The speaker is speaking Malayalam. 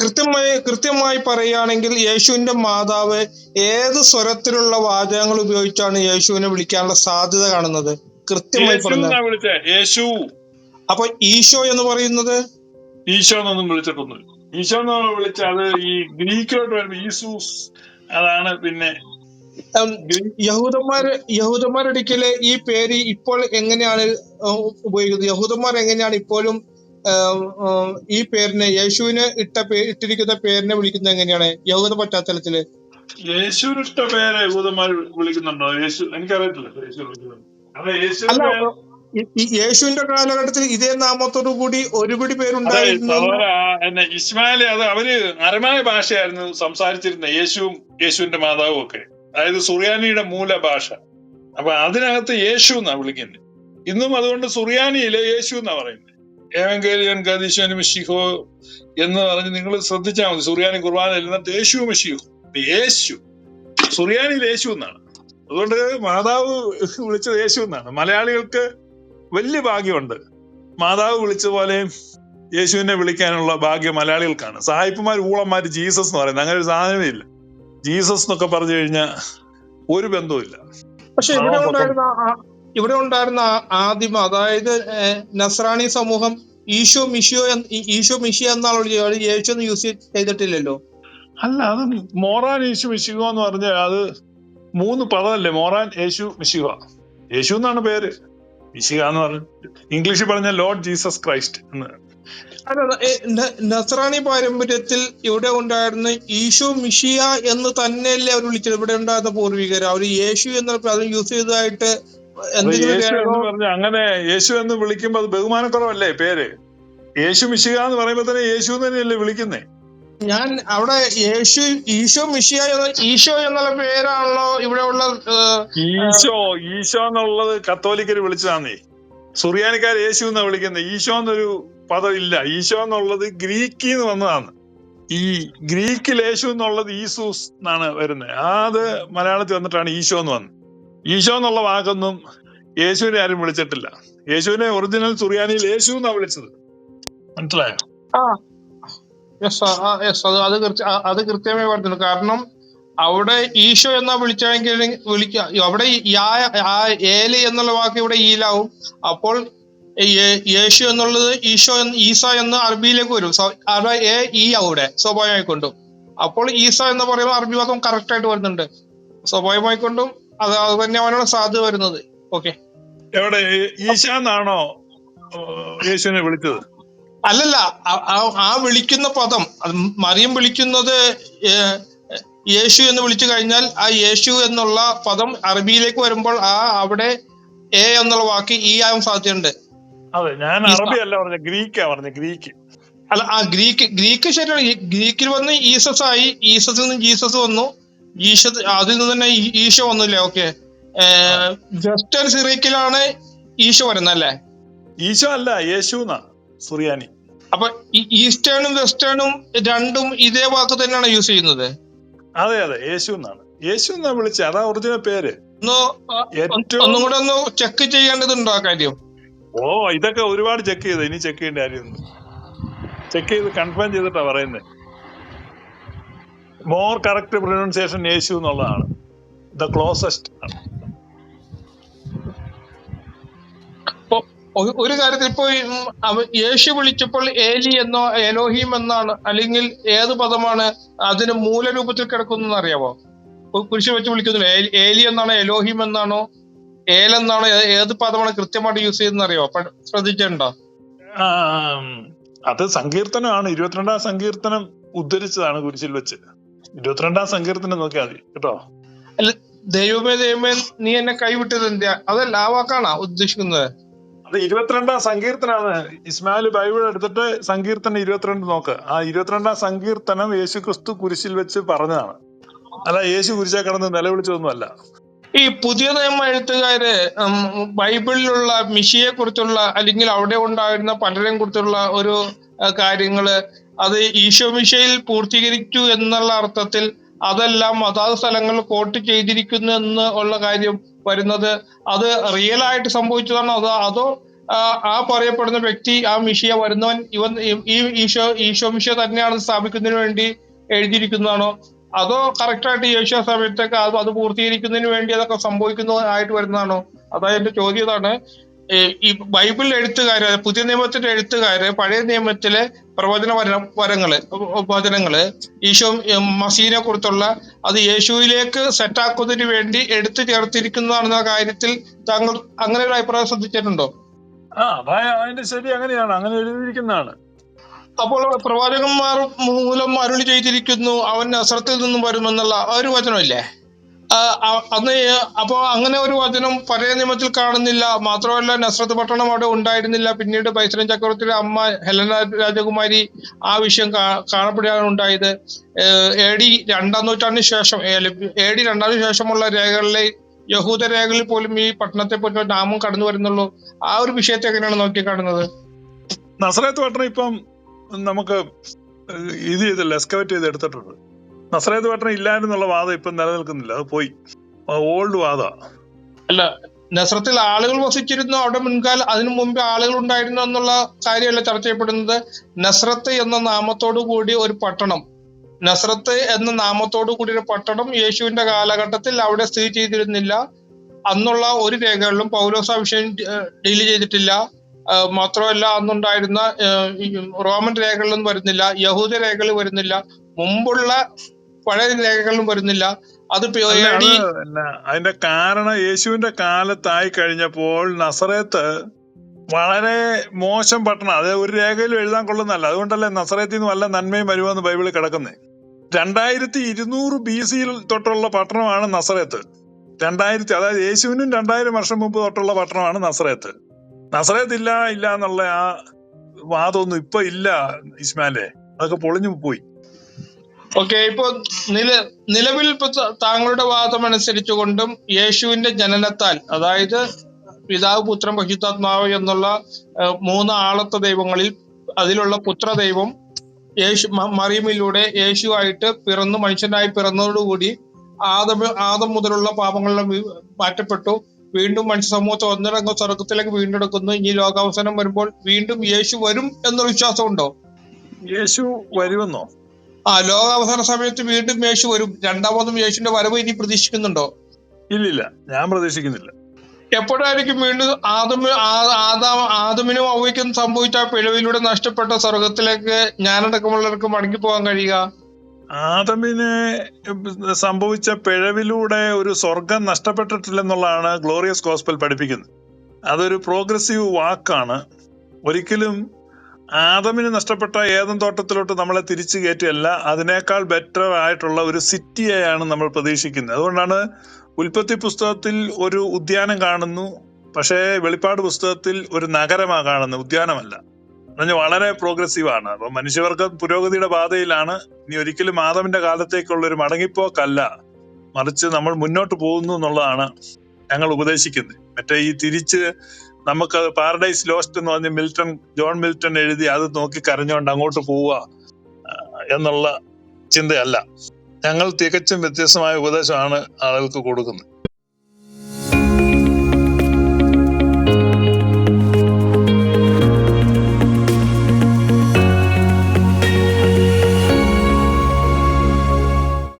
കൃത്യമായി കൃത്യമായി പറയുകയാണെങ്കിൽ യേശുവിന്റെ മാതാവ് ഏത് സ്വരത്തിലുള്ള വാചകങ്ങൾ ഉപയോഗിച്ചാണ് യേശുവിനെ വിളിക്കാനുള്ള സാധ്യത കാണുന്നത്? കൃത്യമായി പറഞ്ഞു യേശു. അപ്പൊ ഈശോ എന്ന് പറയുന്നത്? ഈശോ എന്നൊന്നും വിളിച്ചിട്ടൊന്നുമില്ല. ഈശോ എന്ന് വിളിച്ച അത് ഈ ഗ്രീക്കിലോട്ട് വരുമ്പോ ഈസൂസ് അതാണ് പിന്നെ യഹൂദന്മാര് യഹൂദന്മാരുടെ ഈ പേര് ഇപ്പോൾ എങ്ങനെയാണ് ഉപയോഗിക്കുന്നത്? യഹൂദന്മാർ എങ്ങനെയാണ് ഇപ്പോഴും ഈ പേരിനെ യേശുവിന് ഇട്ട പേ ഇട്ടിരിക്കുന്ന പേരിനെ വിളിക്കുന്നത് എങ്ങനെയാണ്? യഹൂദ പശ്ചാത്തലത്തിൽ. യേശുവിന് ഇട്ട പേരെ യൂതന്മാർ വിളിക്കുന്നുണ്ടോ? യേശു എനിക്കറിയത്തില്ല യേശു യേശുവിന്റെ കാലഘട്ടത്തിൽ ഇതേ നാമത്തോടു കൂടി ഒരുപിടി പേരുണ്ടായിരുന്നു. എന്നെ ഇസ്മായിൽ അത് അവർ അരമായ ഭാഷയായിരുന്നു സംസാരിച്ചിരുന്നത് യേശുവും യേശുവിന്റെ മാതാവും ഒക്കെ. അതായത് സുറിയാനിയുടെ മൂല ഭാഷ അപ്പൊ അതിനകത്ത് യേശു എന്നാ വിളിക്കുന്നത് ഇന്നും അതുകൊണ്ട് സുറിയാനിയിലെ യേശു എന്നാ പറയുന്നത് ഏവങ്കേലിയൻ ഗതിശനു മിഷിഹോ എന്ന് പറഞ്ഞ് നിങ്ങൾ ശ്രദ്ധിച്ചാൽ മതി. സുറിയാനി കുർബാന എല്ലാം യേശു മിഷിഹോ യേശു. സുറിയാനിയിൽ യേശു എന്നാണ്. അതുകൊണ്ട് മാതാവ് വിളിച്ചത് യേശു എന്നാണ്. മലയാളികൾക്ക് വലിയ ഭാഗ്യമുണ്ട്. മാതാവ് വിളിച്ച പോലെ യേശുവിനെ വിളിക്കാനുള്ള ഭാഗ്യം മലയാളികൾക്കാണ്. സായിപ്പുമാർ ഊളന്മാർ ജീസസ് എന്ന് പറയുന്നത്. അങ്ങനെ ഒരു സാധനമേ ഇല്ല. ജീസസ് എന്നൊക്കെ പറഞ്ഞു കഴിഞ്ഞാൽ ഒരു ബന്ധവുമില്ല. പക്ഷെ ഇവിടെ ഉണ്ടായിരുന്ന ഇവിടെ ഉണ്ടായിരുന്ന ആദിമ അതായത് നസ്രാണി സമൂഹം ഈശോ മിഷിയോ ഈശോ മിഷിയ എന്നാണ് വിളിച്ചത് യേശു എന്ന് യൂസ് ചെയ്തിട്ടില്ലല്ലോ? അല്ല അത് മോറാൻ യേശു മിശിഹ എന്ന് പറഞ്ഞ അത് മൂന്ന് പദമല്ലേ? മോറാൻ യേശു മിശിഹ. യേശു എന്നാണ് പേര്. മിശിഹ എന്ന് പറഞ്ഞു ഇംഗ്ലീഷിൽ പറഞ്ഞ ലോർഡ് ജീസസ് ക്രൈസ്റ്റ് എന്ന്. നസറാണി പാരമ്പര്യത്തിൽ ഇവിടെ ഉണ്ടായിരുന്ന ഈശോ മിഷിയ എന്ന് തന്നെയല്ലേ അവർ വിളിച്ചത്. ഇവിടെ ഉണ്ടായിരുന്ന പൂർവികർ. അവർ യേശു എന്ന പദം യൂസ് ചെയ്തതായിട്ട് പറഞ്ഞ അങ്ങനെ യേശു എന്ന് വിളിക്കുമ്പോൾ അത് ബഹുമാനക്കുറവല്ലേ പേര്? യേശു മിശിക എന്ന് പറയുമ്പോ തന്നെ യേശു തന്നെയല്ലേ വിളിക്കുന്നേ? ഞാൻ അവിടെ യേശു ഈശോ മിശിക ഈശോ എന്നുള്ള പേരാണല്ലോ ഇവിടെ ഉള്ള ഈശോ ഈശോ എന്നുള്ളത് കത്തോലിക്കര് വിളിച്ചതാന്നേ. സുറിയാനിക്കാർ യേശു എന്നാ വിളിക്കുന്നത് ഈശോ എന്നൊരു പദം ഇല്ല. ഈശോ എന്നുള്ളത് ഗ്രീക്കിൽ നിന്ന് വന്നതാണ്. ഈ ഗ്രീക്കിൽ യേശു എന്നുള്ളത് ഈസൂസ് എന്നാണ് വരുന്നത് അത് മലയാളത്തിൽ വന്നിട്ടാണ് ഈശോ എന്ന് വന്നത്. ഈശോ എന്നുള്ള വാക്കൊന്നും യേശുവിനെ ആരും വിളിച്ചിട്ടില്ല. യേശുവിനെ ഒറിജിനൽ സുറിയാനിയിൽ യേശു എന്നാ വിളിച്ചത്. മനസ്സിലായോ? ആ. യെസ് യെസ് അത് അത് കൃത്യമായി പറഞ്ഞു കാരണം അവിടെ ഈശോ എന്നാ വിളിച്ചെങ്കിൽ വിളിക്ക അവിടെ ഏലി എന്നുള്ള വാക്ക് ഇവിടെ ഈലാവും. അപ്പോൾ യേശു എന്നുള്ളത് ഈശോ എന്ന് ഈസ എന്ന് അറബിയിലേക്ക് വരും. അവിടെ എ ഈ അവിടെ സ്വാഭാവികമായിക്കൊണ്ടും. അപ്പോൾ ഈസ എന്ന് പറയുമ്പോൾ അറബി വാക്കം കറക്റ്റ് ആയിട്ട് വരുന്നുണ്ട്. സ്വാഭാവികമായിക്കൊണ്ടും അത് അത് തന്നെ അവനാണ് സാധ്യത വരുന്നത്. ഓക്കെ എവിടെ? ഈശാന്നാണോ യേശുവിനെ വിളിച്ചത്? അല്ലല്ല ആ- വിളിക്കുന്ന പദം മറിയം വിളിക്കുന്നത് യേശു എന്ന് വിളിച്ചു കഴിഞ്ഞാൽ ആ യേശു എന്നുള്ള പദം അറബിയിലേക്ക് വരുമ്പോൾ ആ അവിടെ എ എന്നുള്ള വാക്ക് ഈ ആവാൻ സാധ്യതയുണ്ട്. അതെ ഞാൻ അറബി അല്ല പറഞ്ഞ ഗ്രീക്കാ പറഞ്ഞ ഗ്രീക്ക്. അല്ല ആ ഗ്രീക്ക് ഗ്രീക്ക് ശരിയാണ്. ഗ്രീക്കിൽ വന്ന് ഈസസ് ആയി ഈസസിൽ നിന്ന് ജീസസ് വന്നു. ഈശസ് അതിൽ നിന്ന് തന്നെ ഈശ ഈശോ വന്നില്ലേ? ഓക്കെ വെസ്റ്റേൺ സിറിയക്കിലാണ് ഈശോ വരുന്നത് അല്ലേ? ഈശോ അല്ല യേശു സുറിയാനി. അപ്പൊ ഈസ്റ്റേണും വെസ്റ്റേണും രണ്ടും ഇതേ വാക്ക് തന്നെയാണ് യൂസ് ചെയ്യുന്നത്? അതെ അതെ യേശു എന്നാണ് യേശു എന്നാ വിളിച്ചത് അതാ ഒറിജിനൽ പേര്. ഒന്ന് ഒന്നും കൂടെ ഒന്ന് ചെക്ക് ചെയ്യേണ്ടതുണ്ടോ ആ കാര്യം? ഓ ഇതൊക്കെ ഒരുപാട് ചെക്ക് ചെയ്ത്? ഇനി ചെക്ക് ചെയ്യേണ്ട കാര്യമൊന്നും ചെക്ക് ചെയ്ത് കൺഫേം ചെയ്തിട്ടാ പറയുന്നത് മോർ കറക്റ്റ് പ്രൊനൗൺസിയേഷൻ യേശു എന്നുള്ളതാണ്. ദ ക്ലോസസ്റ്റ് ആണ്. ഒരു കാര്യത്തിൽ ഇപ്പൊ യേശു വിളിച്ചപ്പോൾ ഏലി എന്നോ എലോഹിം എന്നാണ് അല്ലെങ്കിൽ ഏത് പദമാണ് അതിന് മൂലരൂപത്തിൽ കിടക്കുന്നതെന്ന് അറിയാമോ കുരിശ് വെച്ച് വിളിക്കുന്നില്ല? ഏലി എന്നാണോ എലോഹിം എന്നാണോ? ഏലെന്നാണോ ഏത് പദമാണ് കൃത്യമായിട്ട് യൂസ് ചെയ്യുന്നത് അറിയാമോ ശ്രദ്ധിച്ചിട്ടുണ്ടോ? അത് സങ്കീർത്തനമാണ്. ഇരുപത്തിരണ്ടാം സങ്കീർത്തനം ഉദ്ധരിച്ചതാണ് കുരിശിൽ വെച്ച്. ഇരുപത്തിരണ്ടാം സങ്കീർത്തനം നോക്കിയാൽ മതി കേട്ടോ? അല്ല ദൈവമേ ദൈവമേ നീ എന്നെ കൈവിട്ടത് എന്തിയാ അതല്ല ആ വാക്കാണോ ഉദ്ദേശിക്കുന്നത്? അത് ഇരുപത്തിരണ്ടാം സങ്കീർത്തനാണ്. ഇസ്മായിൽ ബൈബിൾ എടുത്തിട്ട് സങ്കീർത്തനം ഇരുപത്തിരണ്ട് നോക്ക്. ആ ഇരുപത്തിരണ്ടാം സങ്കീർത്തനം യേശു ക്രിസ്തു കുരിശിൽ വെച്ച് പറഞ്ഞതാണ്. അല്ല യേശു കുരിശാ കിടന്ന് നിലവിളിച്ചതൊന്നുമല്ല. ഈ പുതിയ നിയമ എഴുത്തുകാര് ബൈബിളിലുള്ള മിഷിയെ കുറിച്ചുള്ള അല്ലെങ്കിൽ അവിടെ ഉണ്ടായിരുന്ന പലരെയും കുറിച്ചുള്ള ഒരു കാര്യങ്ങൾ അത് ഈശോ മിഷയിൽ പൂർത്തീകരിച്ചു എന്നുള്ള അർത്ഥത്തിൽ അതെല്ലാം അതാത് സ്ഥലങ്ങളിൽ കോട്ട് ചെയ്തിരിക്കുന്നു എന്ന് ഉള്ള കാര്യം വരുന്നത് അത് റിയൽ ആയിട്ട് സംഭവിച്ചതാണോ? അതോ അതോ ആ പറയപ്പെടുന്ന വ്യക്തി ആ മിഷിയ വരുന്നവൻ ഇവൻ ഈ- ഈശോ ഈശോ മിഷിയ തന്നെയാണ് സ്ഥാപിക്കുന്നതിന് വേണ്ടി എഴുതിയിരിക്കുന്നതാണോ? അതോ കറക്റ്റായിട്ട് യേശു സമയത്തൊക്കെ അത് അത് പൂർത്തീകരിക്കുന്നതിന് വേണ്ടി അതൊക്കെ സംഭവിക്കുന്നതായിട്ട് വരുന്നതാണോ? അതായത് എന്റെ ചോദ്യം ഇതാണ്. ഈ ബൈബിൾ എഴുത്തുകാര് പുതിയ നിയമത്തിന്റെ എഴുത്തുകാര് പഴയ നിയമത്തിലെ പ്രവചന വര വരങ്ങൾ വചനങ്ങൾ ഈശോ മസീനെ കുറിച്ചുള്ള അത് യേശുവിലേക്ക് സെറ്റാക്കുന്നതിന് വേണ്ടി എടുത്തു ചേർത്തിരിക്കുന്നതാണെന്ന കാര്യത്തിൽ താങ്കൾ അങ്ങനെ ഒരു അഭിപ്രായം ശ്രദ്ധിച്ചിട്ടുണ്ടോ? ആ അതിന്റെ ശരി അങ്ങനെയാണ്. അങ്ങനെ എഴുതിയിരിക്കുന്നതാണ്. അപ്പോൾ പ്രവാചകന്മാർ മൂലം അരുളി ചെയ്തിരിക്കുന്നു അവൻ അസ്രത്തിൽ നിന്നും വരുമെന്നുള്ള ആ ഒരു വചനമില്ലേ? അന്ന് അപ്പോൾ അപ്പോ അങ്ങനെ ഒരു വചനം പഴയ നിയമത്തിൽ കാണുന്നില്ല. മാത്രമല്ല നസ്രത്ത് പട്ടണം അവിടെ ഉണ്ടായിരുന്നില്ല. പിന്നീട് ബൈസരൻ ചക്രവർത്തിയുടെ അമ്മ ഹെലന രാജകുമാരി ആ വിഷയം കാണപ്പെടുകയാണ് ഉണ്ടായത്. എ ഡി രണ്ടാം നൂറ്റാണ്ടിന് ശേഷം എ ഡി രണ്ടാം ശേഷമുള്ള രേഖകളിലെ യഹൂദ രേഖകളിൽ പോലും ഈ പട്ടണത്തെ പറ്റി നാമം കടന്നു വരുന്നുള്ളൂ. ആ ഒരു വിഷയത്തെ എങ്ങനെയാണ് നോക്കി കാണുന്നത്? നസ്രത്ത് പട്ടണം ഇപ്പം നമുക്ക് ഇത് ചെയ്തില്ല എക്സ്കവേറ്റ് ചെയ്ത് എടുത്തിട്ടുണ്ട്. നസറേത്ത് പട്ടണം ഇല്ലായിരുന്നുള്ള വാദം ഇപ്പം നിലനിൽക്കുന്നില്ല. അത് പോയി. ഓൾഡ് വാദ. അല്ല നസ്രത്തിൽ ആളുകൾ വസിച്ചിരുന്നു അവിടെ മുൻകാല അതിനു മുമ്പ് ആളുകൾ ഉണ്ടായിരുന്നു എന്നുള്ള കാര്യമല്ല ചർച്ച ചെയ്യപ്പെടുന്നത്. നസ്രത്ത് എന്ന നാമത്തോടു കൂടി ഒരു പട്ടണം. നസ്രത്ത് എന്ന നാമത്തോടു കൂടി ഒരു പട്ടണം യേശുവിന്റെ കാലഘട്ടത്തിൽ അവിടെ സ്ഥിതി ചെയ്തിരുന്നില്ല. അന്നുള്ള ഒരു രേഖകളിലും പൗലോസ വിഷയം ഡീൽ ചെയ്തിട്ടില്ല. മാത്രമല്ല അന്നുണ്ടായിരുന്ന റോമൻ രേഖകളിലൊന്നും വരുന്നില്ല യഹൂദ രേഖകൾ വരുന്നില്ല. മുമ്പുള്ള പഴയ രേഖകളിലും വരുന്നില്ല. അത് അതിന്റെ കാരണം യേശുവിന്റെ കാലത്തായി കഴിഞ്ഞപ്പോൾ നസറേത്ത് വളരെ മോശം പട്ടണം. അത് ഒരു രേഖയിലും എഴുതാൻ കൊള്ളുന്നല്ല അതുകൊണ്ടല്ലേ നസറേത്തിൽ നിന്ന് വല്ല നന്മയും വരുമെന്ന് ബൈബിളിൽ കിടക്കുന്നത് രണ്ടായിരത്തി ഇരുന്നൂറ് ബി സിയിൽ തൊട്ടുള്ള പട്ടണമാണ് നസറേത്ത്. രണ്ടായിരത്തി അതായത് യേശുവിനും രണ്ടായിരം വർഷം മുമ്പ് തൊട്ടുള്ള പട്ടണമാണ് നസറേത്ത്. നസറേത്ത് ഇല്ല ഇല്ല എന്നുള്ള ആ വാദമൊന്നും ഇപ്പൊ ഇല്ല ഇസ്മാലെ അതൊക്കെ പൊളിഞ്ഞു പോയി. ഓക്കെ ഇപ്പൊ നില നിലവിൽ ഇപ്പൊ താങ്കളുടെ വാദം അനുസരിച്ചുകൊണ്ടും യേശുവിന്റെ ജനനത്താൽ അതായത് പിതാവ് പുത്രൻ പഹിത്താത്മാവ് എന്നുള്ള മൂന്ന് ആളത്ത ദൈവങ്ങളിൽ അതിലുള്ള പുത്ര ദൈവം യേശു മറിയമിലൂടെ യേശുവായിട്ട് പിറന്നു മനുഷ്യനായി പിറന്നതോടുകൂടി ആദം ആദം മുതലുള്ള പാപങ്ങളെല്ലാം വീ- മാറ്റപ്പെട്ടു. വീണ്ടും മനുഷ്യ സമൂഹത്തെ ഒന്നിടങ്ങ് സ്വർഗത്തിലേക്ക് വീണ്ടെടുക്കുന്നു. ഇനി ലോകാവസാനം വരുമ്പോൾ വീണ്ടും യേശു വരും എന്നൊരു വിശ്വാസമുണ്ടോ? യേശു വരുമെന്നോ? ആ ലോകാവസാന സമയത്ത് വീണ്ടും യേശു വരും. രണ്ടാമതും യേശുവിന്റെ വരവ് ഇനി പ്രതീക്ഷിക്കുന്നുണ്ടോ? ഇല്ലില്ല. ഞാൻ പ്രതീക്ഷിക്കുന്നില്ല. എപ്പോഴായിരിക്കും വീണ്ടും ആദമ ആദാ ആദാം ആദമിനും അവയ്ക്കും സംഭവിച്ച പിഴവിലൂടെ നഷ്ടപ്പെട്ട സ്വർഗത്തിലേക്ക് ഞാനടക്കമുള്ളവർക്ക് മടങ്ങി പോകാൻ കഴിയുക? ആദമിന് സംഭവിച്ച പിഴവിലൂടെ ഒരു സ്വർഗം നഷ്ടപ്പെട്ടിട്ടില്ലെന്നുള്ളതാണ് ഗ്ലോറിയസ് ഗോസ്പൽ പഠിപ്പിക്കുന്നത്. അതൊരു പ്രോഗ്രസീവ് വാക്കാണ്. ഒരിക്കലും ആദമിന് നഷ്ടപ്പെട്ട ഏതും തോട്ടത്തിലോട്ട് നമ്മളെ തിരിച്ചു കയറ്റുകയല്ല അതിനേക്കാൾ ബെറ്റർ ആയിട്ടുള്ള ഒരു സിറ്റിയെയാണ് നമ്മൾ പ്രതീക്ഷിക്കുന്നത്. അതുകൊണ്ടാണ് ഉൽപ്പത്തി പുസ്തകത്തിൽ ഒരു ഉദ്യാനം കാണുന്നു പക്ഷേ വെളിപ്പാട് പുസ്തകത്തിൽ ഒരു നഗരമാ കാണുന്നത് ഉദ്യാനമല്ല. എന്നുവെച്ചാൽ വളരെ പ്രോഗ്രസീവ് ആണ്. അപ്പൊ മനുഷ്യവർഗ പുരോഗതിയുടെ പാതയിലാണ്. ഇനി ഒരിക്കലും ആദമിന്റെ കാലത്തേക്കുള്ള ഒരു മടങ്ങിപ്പോക്കല്ല. മറിച്ച് നമ്മൾ മുന്നോട്ട് പോകുന്നു എന്നുള്ളതാണ് ഞങ്ങൾ ഉപദേശിക്കുന്നത്. മറ്റേ ഈ തിരിച്ച് നമുക്ക് പാരഡൈസ് ലോസ്റ്റ് എന്ന് പറഞ്ഞ് മിൽട്ടൺ ജോൺ മിൽട്ടൺ എഴുതി അത് നോക്കി കരഞ്ഞുകൊണ്ട് അങ്ങോട്ട് പോവുക എന്നുള്ള ചിന്തയല്ല. ഞങ്ങൾ തികച്ചും വ്യത്യസ്തമായ ഉപദേശമാണ് ആളുകൾക്ക് കൊടുക്കുന്നത്.